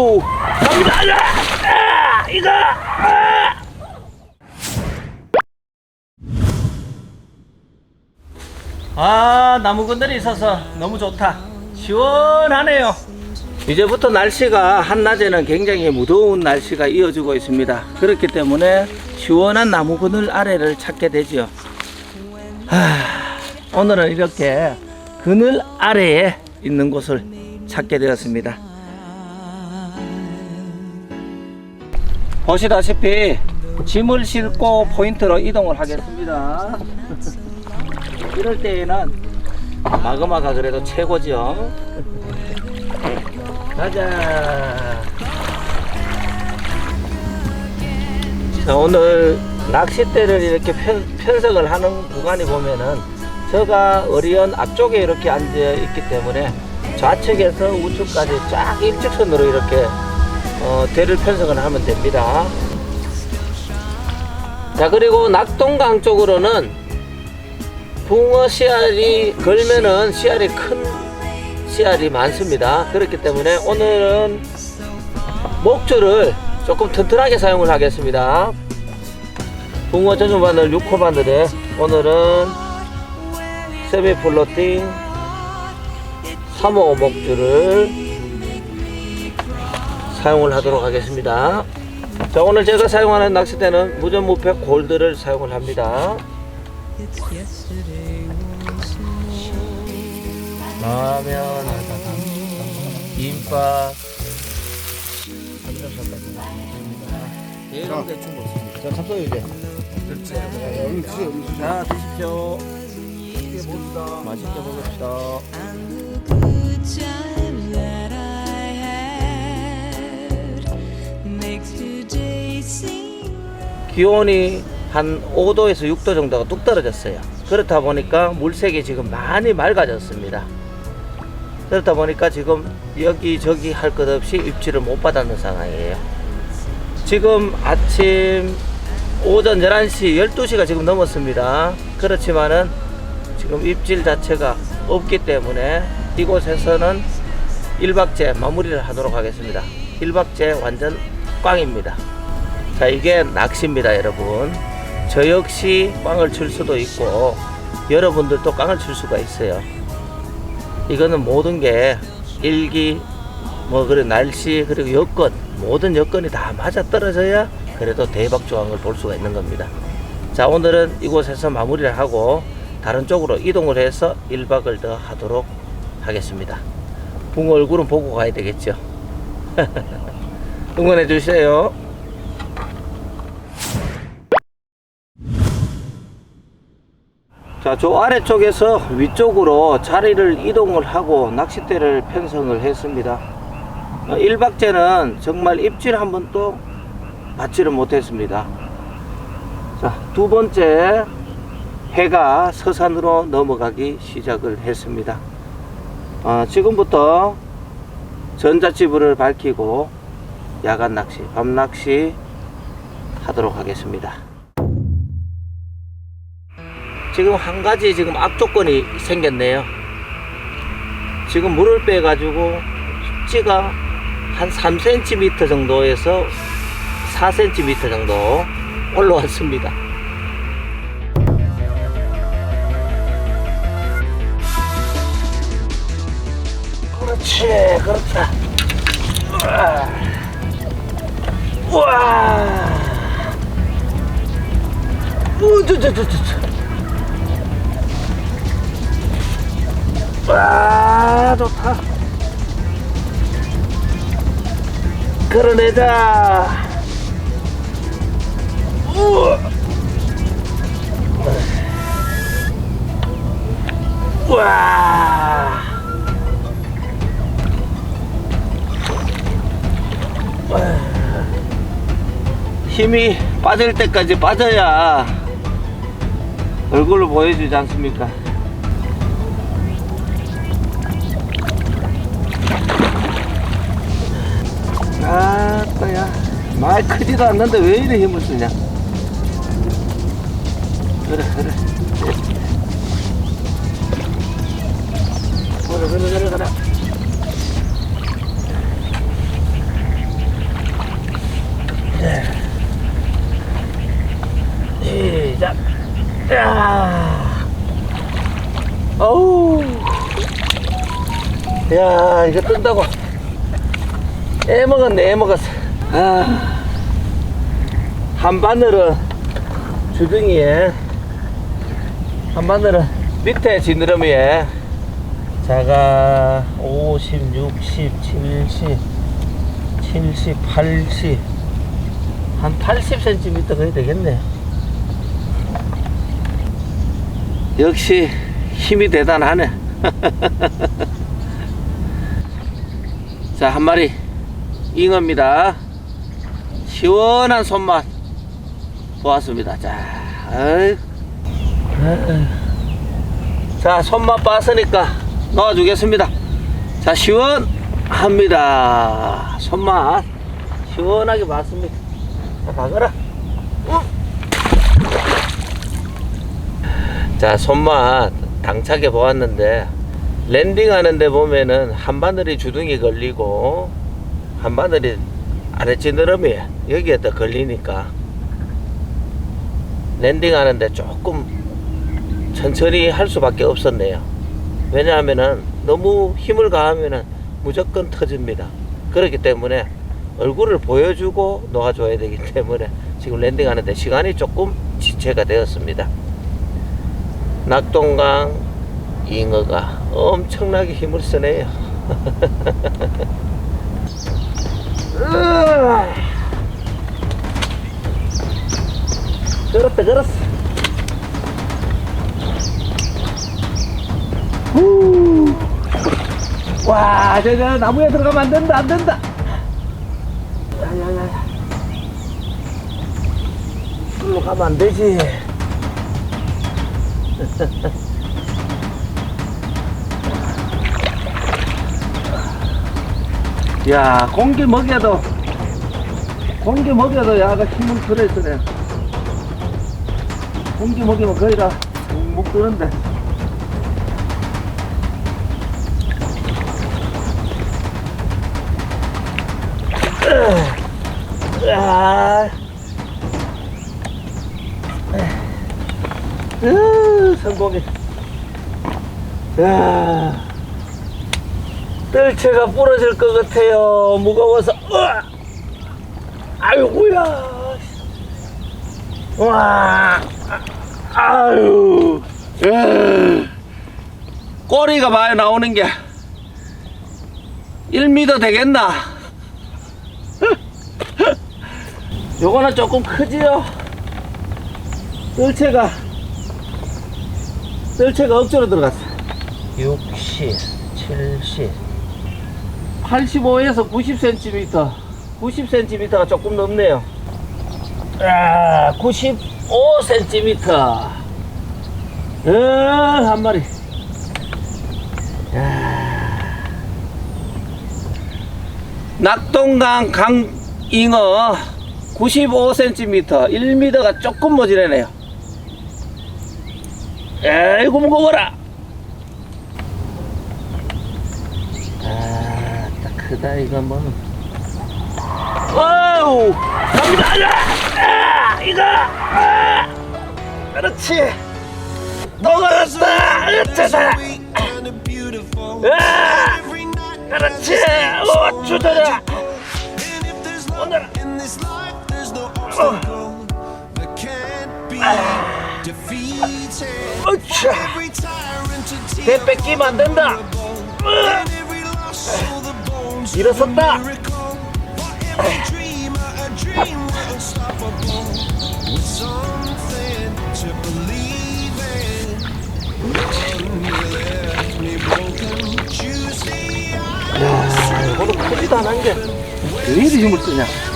오 갑니다 아, 아, 이거 아. 아 나무근들이 있어서 너무 좋다. 시원하네요. 이제부터 날씨가 한낮에는 굉장히 무더운 날씨가 이어지고 있습니다. 그렇기 때문에 시원한 나무 그늘 아래를 찾게 되죠 하, 오늘은 이렇게 그늘 아래에 있는 곳을 찾게 되었습니다 보시다시피 짐을 싣고 포인트로 이동을 하겠습니다 이럴 때에는 마그마가 그래도 최고죠. 가자. 자, 오늘 낚싯대를 이렇게 편, 편성을 하는 구간이 보면은 저가 어리언 앞쪽에 이렇게 앉아 있기 때문에 좌측에서 우측까지 쫙 일직선으로 이렇게 어, 대를 편성을 하면 됩니다. 자, 그리고 낙동강 쪽으로는 붕어 씨알이 걸면은 씨알이 큰 씨알이 많습니다. 그렇기 때문에 오늘은 목줄을 조금 튼튼하게 사용을 하겠습니다. 붕어 전용 바늘 6호 바늘에 오늘은 세미 플로팅 3호 목줄을 사용을 하도록 하겠습니다. 자 오늘 제가 사용하는 낚싯대는 무전무패 골드를 사용을 합니다. 라면, 김밥, 대강 대충 먹습니다. 자, 잡숴요 이제. 그렇지. 얼른 드세요, 얼른 드세요. 자, 드십시오. 맛있게 먹읍시다. 맛있게 먹읍시다. 기온이 한 5도에서 6도 정도가 뚝 떨어졌어요. 그렇다 보니까 물색이 지금 많이 맑아졌습니다. 그렇다 보니까 지금 여기저기 할 것 없이 입질을 못 받았는 상황이에요. 지금 아침 오전 11시, 12시가 지금 넘었습니다. 그렇지만은 지금 입질 자체가 없기 때문에 이곳에서는 1박제 마무리를 하도록 하겠습니다. 1박제 완전 꽝입니다. 자, 이게 낚시입니다, 여러분. 저 역시 꽝을 칠 수도 있고, 여러분들도 꽝을 칠 수가 있어요. 이거는 모든 게 일기, 뭐, 그래, 날씨, 그리고 여건, 모든 여건이 다 맞아 떨어져야 그래도 대박 조항을 볼 수가 있는 겁니다. 자, 오늘은 이곳에서 마무리를 하고, 다른 쪽으로 이동을 해서 1박을 더 하도록 하겠습니다. 붕어 얼굴은 보고 가야 되겠죠. 응원해 주세요. 자, 저 아래쪽에서 위쪽으로 자리를 이동을 하고 낚싯대를 편성을 했습니다. 어, 1박제는 정말 입질 한 번도 받지를 못했습니다. 자, 두 번째 해가 서산으로 넘어가기 시작을 했습니다. 어, 지금부터 전자지불을 밝히고 야간 낚시, 밤 낚시 하도록 하겠습니다. 지금 한 가지 지금 악조건이 생겼네요. 지금 물을 빼가지고 수치가 한 3cm 정도에서 4cm 정도 올라왔습니다. 그렇지, 그렇다. 우와. 우와. 우, 저, 저, 저, 저, 와 좋다. 끌어내자. 우와. 우와. 힘이 빠질 때까지 빠져야 얼굴로 보여주지 않습니까? 아따야. 말 크지도 않는데 왜 이래 힘을 쓰냐? 그래 그래. 그래 그래 그래 그래 어우. 야, 이거 뜬다고. 애 먹었네, 애 먹었어. 아. 한 바늘은 주둥이에, 한 바늘은 밑에 지느러미에, 자가 50, 60, 70, 70, 80, 한 80cm 거의 되겠네. 역시 힘이 대단하네. 자, 한 마리 잉어입니다. 시원한 손맛 보았습니다. 자. 자, 손맛 봤으니까 넣어주겠습니다. 자, 시원합니다. 손맛 시원하게 봤습니다. 자, 가거라. 응. 자, 손맛 당차게 보았는데 랜딩 하는데 보면은 한 바늘이 주둥이 걸리고 한 바늘이 아래 지느러미 여기에 또 걸리니까 랜딩 하는데 조금 천천히 할 수밖에 없었네요. 왜냐하면은 너무 힘을 가하면은 무조건 터집니다. 그렇기 때문에 얼굴을 보여주고 놓아줘야 되기 때문에 지금 랜딩 하는데 시간이 조금 지체가 되었습니다. 낙동강 잉어가 엄청나게 힘을 쓰네요. 걸었다 걸었어. 후. 와, 저, 저 나무에 들어가면 안 된다, 안 된다. 야야야. 술로 가면 안 되지. 야, 공기 먹여도, 공기 먹여도 야가 힘을 들어있으네. 공기 먹이면 거의 다 묵묵 뜨는데. 으아. 으, 성공이. 야. 뜰채가 부러질 것 같아요. 무거워서. 으아! 아이고야. 와. 아유. 에. 꼬리가 많이 나오는 게 1m 되겠나? 요거는 조금 크지요? 뜰채가 뜰채가 억지로 들어갔어 60, 70 85에서 90cm 90cm가 조금 넘네요. 아, 95cm 어, 한 마리. 야. 낙동강 강잉어 95cm 1m가 조금 모자라네요. 에이고 무거워라 아, 딱 크다 이거 뭐. 와우, 갑니다. 야, 아, 이거. 아, 그렇지. 또 걸었다. 그렇지. 아, 그렇지. 오, 주저라. 오늘. 으쌰. 배 뺏기면 안 된다. 으아. 일어섰다. 야, 이거는 크지도 않은 게. 왜 이리 힘을 쓰냐?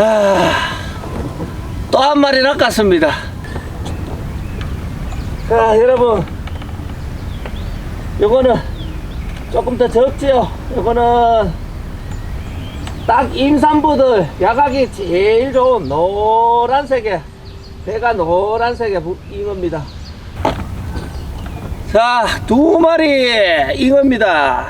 아, 또 한 마리 낚았습니다. 자, 여러분. 요거는 조금 더 적지요. 요거는 딱 임산부들 야각이 제일 좋은 노란색의 배가 노란색의 부- 잉어입니다. 자, 두 마리 잉어입니다.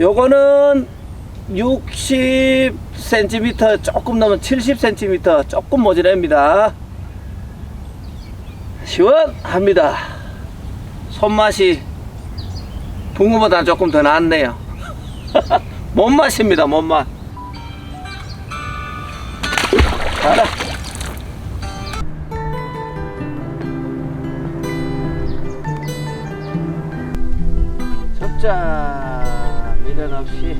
요거는 60cm 조금 넘은 70cm 조금 모자랍니다. 시원합니다. 손맛이 붕어보다 조금 더 낫네요. 몸맛입니다, 몸맛. 가라. 접자 미련 없이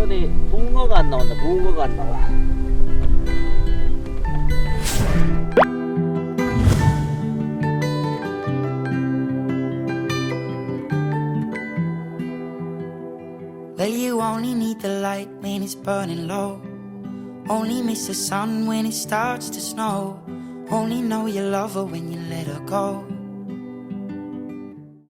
여건이 붕어가 안 나온다 붕어가 안 나와 Well, you only need the light when it's burning low. Only miss the sun when it starts to snow. Only know you love her when you let her go.